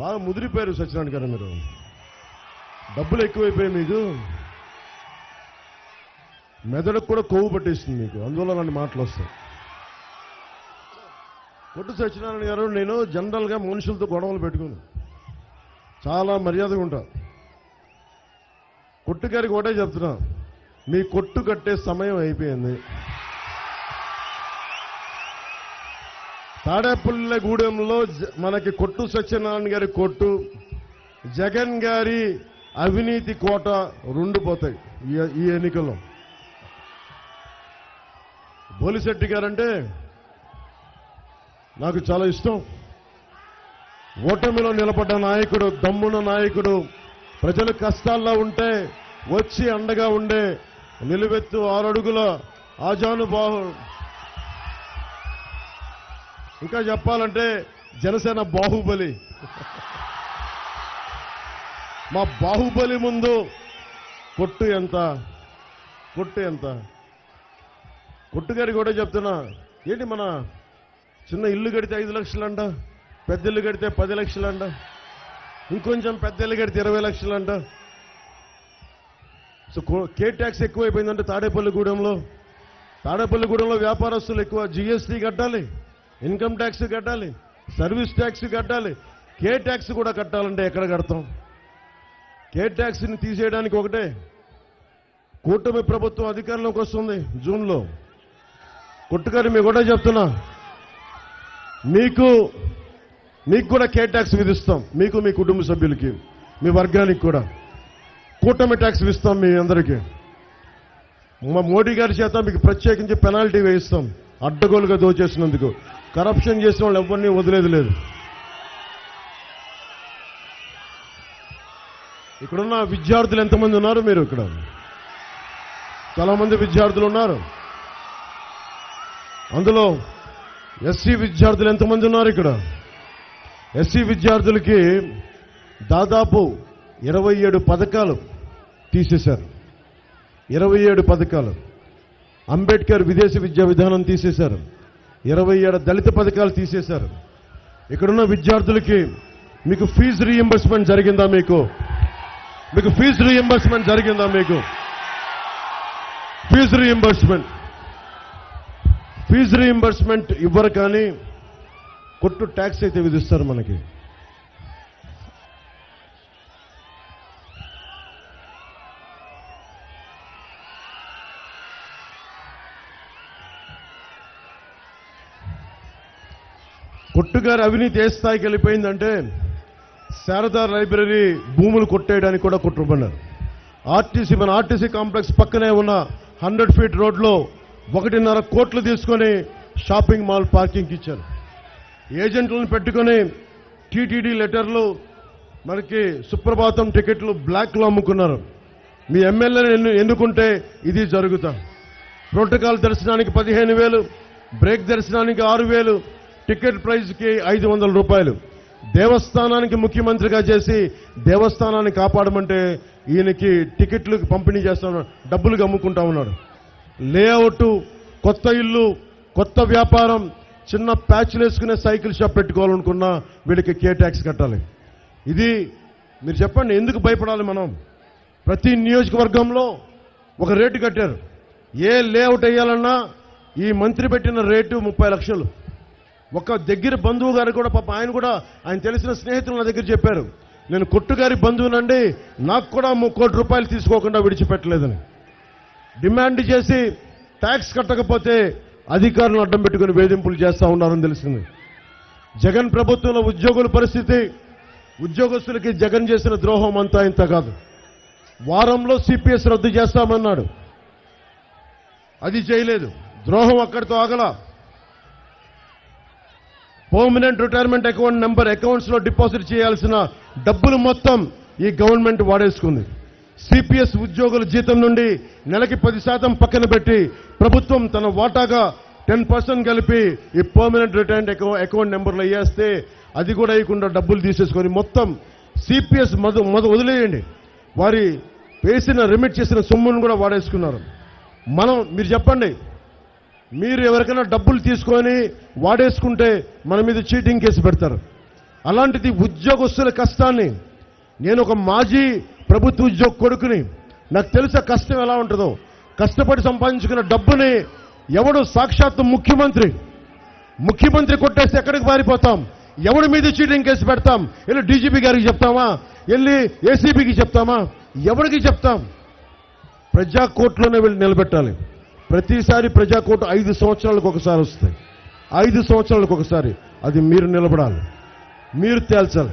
బాగా ముదిరిపోయారు సత్యనారాయణ గారు మీరు డబ్బులు ఎక్కువైపోయాయి మీకు. మెదడుకు కూడా కొవ్వు పట్టేస్తుంది మీకు. అందువల్ల అలాంటి మాటలు వస్తాయి. కొట్టు సత్యనారాయణ గారు నేను జనరల్గా మనుషులతో గొడవలు పెట్టుకుని. చాలా మర్యాదగా ఉంటా. కొట్టు గారికి ఒకటే చెప్తున్నా. మీ కొట్టు కట్టే సమయం అయిపోయింది. తాడేపల్లిగూడెంలో జ- మనకి కొట్టు సత్యనారాయణ గారి కొట్టు జగన్ గారి అవినీతి కోట రెండు పోతాయి ఈ- ఈ ఎన్నికల్లో. బోలిశెట్టి గారంటే నాకు చాలా ఇష్టం. ఓటమిలో నిలబడ్డ నాయకుడు దమ్మున నాయకుడు ప్రజలు కష్టాల్లో ఉంటే వచ్చి అండగా ఉండే నిలువెత్తు ఆరడుగుల ఆజానుబాహు ఇంకా చెప్పాలంటే జనసేన బాహుబలి. మా బాహుబలి ముందు కొట్టు ఎంత? కొట్టు ఎంత? కొట్టుగారి కూడా చెప్తున్నా. ఏంటి మన చిన్న ఇల్లు కడితే ఐదు లక్షలంట పెద్ద ఇల్లు కడితే పది లక్షలంట ఇంకొంచెం పెద్ద ఇల్లు కడితే ఇరవై లక్షలంట. సో కే ట్యాక్స్ ఎక్కువైపోయిందంటే తాడేపల్లిగూడెంలో. తాడేపల్లిగూడెంలో వ్యాపారస్తులు ఎక్కువ జిఎస్టీ కట్టాలి. ఇన్కమ్ ట్యాక్స్ కట్టాలి సర్వీస్ ట్యాక్స్ కట్టాలి కే ట్యాక్స్ కూడా కట్టాలంటే ఎక్కడ కడతాం? కే ట్యాక్స్ని తీసేయడానికి ఒకటే. కూటమి ప్రభుత్వం అధికారంలోకి వస్తుంది జూన్లో. కొట్టుకారి మీకు కూడా చెప్తున్నా. మీకు మీకు కూడా కే ట్యాక్స్ విధిస్తాం మీకు మీ కుటుంబ సభ్యులకి మీ వర్గానికి కూడా. కూటమి ట్యాక్స్ ఇస్తాం మీ అందరికీ. మా మోడీ గారి చేత మీకు ప్రత్యేకించి పెనాల్టీ వేయిస్తాం అడ్డగోలుగా దోచేసినందుకు. కరప్షన్ చేసిన వాళ్ళు ఎవరిని వదిలేదు లేదు. ఇక్కడున్న విద్యార్థులు ఎంతమంది ఉన్నారు మీరు ఇక్కడ? చాలామంది విద్యార్థులు ఉన్నారు. అందులో ఎస్సీ విద్యార్థులు ఎంతమంది ఉన్నారు ఇక్కడ? ఎస్సీ విద్యార్థులకి దాదాపు ఇరవై ఏడు పథకాలు తీసేశారు. ఇరవై ఏడు పథకాలు. అంబేద్కర్ విదేశీ విద్యా విధానం తీసేశారు. ఇరవై ఏడు దళిత పథకాలు తీసేశారు. ఇక్కడున్న విద్యార్థులకి మీకు ఫీజు రీఎంబర్స్మెంట్ జరిగిందా మీకు? మీకు ఫీజు రీఎంబర్స్మెంట్ జరిగిందా మీకు? ఫీజు రీఎంబర్స్మెంట్ ఫీజు రీఎంబర్స్మెంట్ ఇవ్వరు కానీ కొట్టు ట్యాక్స్ అయితే విధిస్తారు మనకి. కొట్టుగారి అవినీతి ఏ స్థాయికి వెళ్ళిపోయిందంటే శారదా లైబ్రరీ భూములు కొట్టేయడానికి కూడా కుట్రపన్నారు ఆర్టీసీ మన ఆర్టీసీ కాంప్లెక్స్ పక్కనే ఉన్న హండ్రెడ్ ఫీట్ రోడ్లో ఒకటిన్నర కోట్లు తీసుకొని షాపింగ్ మాల్ పార్కింగ్కి ఇచ్చారు. ఏజెంట్లను పెట్టుకొని టీటీడీ లెటర్లు మనకి సుప్రభాతం టికెట్లు బ్లాక్లో అమ్ముకున్నారు. మీ ఎమ్మెల్యేని ఎన్ను ఎన్నుకుంటే ఇది జరుగుతా. ప్రోటోకాల్ దర్శనానికి పదిహేను వేలు బ్రేక్ దర్శనానికి ఆరు వేలు టికెట్ ప్రైజ్కి ఐదు వందల రూపాయలు. దేవస్థానానికి ముఖ్యమంత్రిగా చేసి దేవస్థానాన్ని కాపాడమంటే ఈయనకి టికెట్లు పంపిణీ చేస్తా డబ్బులు అమ్ముకుంటా ఉన్నాడు. లేఅవుట్ కొత్త ఇల్లు కొత్త వ్యాపారం చిన్న ప్యాచ్లు వేసుకునే సైకిల్ షాప్ పెట్టుకోవాలనుకున్నా వీళ్ళకి కే ట్యాక్స్ కట్టాలి. ఇది మీరు చెప్పండి ఎందుకు భయపడాలి మనం? ప్రతి నియోజకవర్గంలో ఒక రేటు కట్టారు. ఏ లేఅవుట్ వేయాలన్నా ఈ మంత్రి పెట్టిన రేటు ముప్పై లక్షలు. ఒక దగ్గర బంధువు గారు కూడా పాప ఆయన కూడా ఆయన తెలిసిన స్నేహితులు నా దగ్గర చెప్పారు. నేను కొట్టుగారి బంధువునండి నాకు కూడా ము- కోటి రూపాయలు తీసుకోకుండా విడిచిపెట్టలేదని. డిమాండ్ చేసి ట్యాక్స్ కట్టకపోతే అధికారులను అడ్డం పెట్టుకుని వేధింపులు చేస్తా ఉన్నారని తెలిసింది. జగన్ ప్రభుత్వంలో ఉద్యోగుల పరిస్థితి ఉద్యోగస్తులకి జగన్ చేసిన ద్రోహం అంతా ఇంత కాదు. వారంలో సిపిఎస్ రద్దు చేస్తామన్నాడు. అది చేయలేదు. ద్రోహం అక్కడితో ఆగలా. పర్మనెంట్ రిటైర్మెంట్ అకౌంట్ నెంబర్ అకౌంట్స్లో డిపాజిట్ చేయాల్సిన డబ్బులు మొత్తం ఈ గవర్నమెంట్ వాడేసుకుంది. సిపిఎస్ ఉద్యోగుల జీతం నుండి నెలకి పది శాతం పక్కన పెట్టి ప్రభుత్వం తన వాటాగా టెన్ పర్సెంట్ కలిపి ఈ పర్మనెంట్ రిటైర్మెంట్ అకౌంట్ నెంబర్లో వేస్తే అది కూడా వేయకుండా డబ్బులు తీసేసుకొని మొత్తం సిపిఎస్ మధు మొద వదిలేయండి. వారి వేసిన రిమిట్ చేసిన సొమ్మును కూడా వాడేసుకున్నారు. మనం మీరు చెప్పండి మీరు ఎవరికైనా డబ్బులు తీసుకొని వాడేసుకుంటే మన మీద చీటింగ్ కేసు పెడతారు. అలాంటిది ఉద్యోగస్తుల కష్టాన్ని నేను ఒక మాజీ ప్రభుత్వ ఉద్యోగ కొడుకుని నాకు తెలిసే కష్టం ఎలా ఉంటుందో. కష్టపడి సంపాదించుకున్న డబ్బుని ఎవడు సాక్షాత్తు ముఖ్యమంత్రి? ముఖ్యమంత్రి కొట్టేస్తే ఎక్కడికి పారిపోతాం? ఎవడి మీద చీటింగ్ కేసు పెడతాం? వెళ్ళి డీజీపీ గారికి చెప్తామా? వెళ్ళి ఏసీబీకి చెప్తామా? ఎవరికి చెప్తాం? ప్రజా కోర్టులోనే వెళ్ళి నిలబెట్టాలి. ప్రతిసారి ప్రజా ఐదు సంవత్సరాలకు ఒకసారి వస్తాయి. ఐదు సంవత్సరాలకు ఒకసారి. అది మీరు నిలబడాలి. మీరు తేల్చాలి.